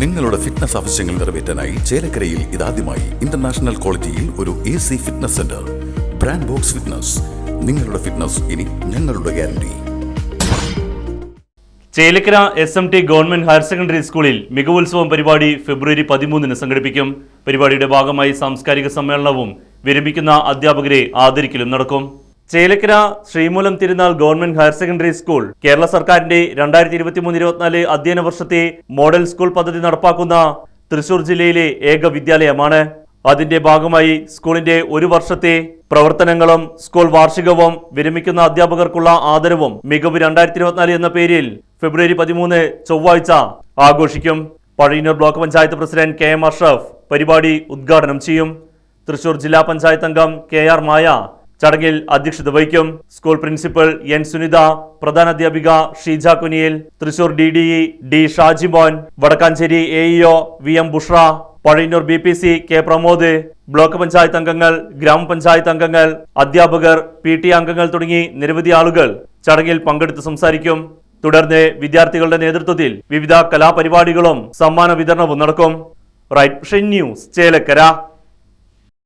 നിങ്ങളുടെ ഫിറ്റ്നസ് ആവശ്യങ്ങൾ നിറവേറ്റാനായി ചേലക്കരയിൽ ഇതാദ്യമായി ഇന്റർനാഷണൽ ക്വാളിറ്റിയിൽ ഒരു A C fitness centre brand box fitness നിങ്ങളുടെ ഫിറ്റ്നസ് ഇനി ഞങ്ങളുടെ guarantee Chelakkara S M T government higher secondary സ്കൂളിൽ മികവുത്സവം പരിപാടി ഫെബ്രുവരി പതിമൂന്നിന് സംഘടിപ്പിക്കും. പരിപാടിയുടെ ഭാഗമായി സാംസ്കാരിക സമ്മേളനവും വിരമിക്കുന്ന അധ്യാപകരെ ആദരിക്കലും നടക്കും. Chelakkara Sreemoolam Thirunal government higher secondary school Kerala സർക്കാരിന്റെ രണ്ടായിരത്തി ഇരുപത്തിമൂന്ന് ഇരുപത്തിനാല് അധ്യയന വർഷത്തെ മോഡൽ സ്കൂൾ പദ്ധതി നടപ്പാക്കുന്ന തൃശൂർ ജില്ലയിലെ ഏക വിദ്യാലയമാണ്. അതിന്റെ ഭാഗമായി സ്കൂളിന്റെ ഒരു വർഷത്തെ പ്രവർത്തനങ്ങളും സ്കൂൾ വാർഷികവും വിരമിക്കുന്ന അധ്യാപകർക്കുള്ള ആദരവും മികവ് രണ്ടായിരത്തി ഇരുപത്തിനാല് എന്ന പേരിൽ ഫെബ്രുവരി പതിമൂന്ന് ചൊവ്വാഴ്ച ആഘോഷിക്കും. Pazhayannur block panchayat president K M Ashraf പരിപാടി ഉദ്ഘാടനം ചെയ്യും. തൃശൂർ ജില്ലാ പഞ്ചായത്ത് അംഗം കെ ആർ മായ ചടങ്ങിൽ അധ്യക്ഷത വഹിക്കും സ്കൂൾ പ്രിൻസിപ്പൽ എൻ സുനിത പ്രധാന അധ്യാപിക Sheeja Kuniyil Thrissur D D E D Shajimon Vadakkanchery A EO V M Bushra Pazhayannur B P C K Pramod block panchayat അംഗങ്ങൾ ഗ്രാമപഞ്ചായത്ത് അംഗങ്ങൾ അധ്യാപകർ പി ടി അംഗങ്ങൾ തുടങ്ങി നിരവധി ആളുകൾ ചടങ്ങിൽ പങ്കെടുത്ത് സംസാരിക്കും. തുടർന്ന് വിദ്യാർത്ഥികളുടെ നേതൃത്വത്തിൽ വിവിധ കലാപരിപാടികളും സമ്മാന വിതരണവും നടക്കും. Right news Chelakkara.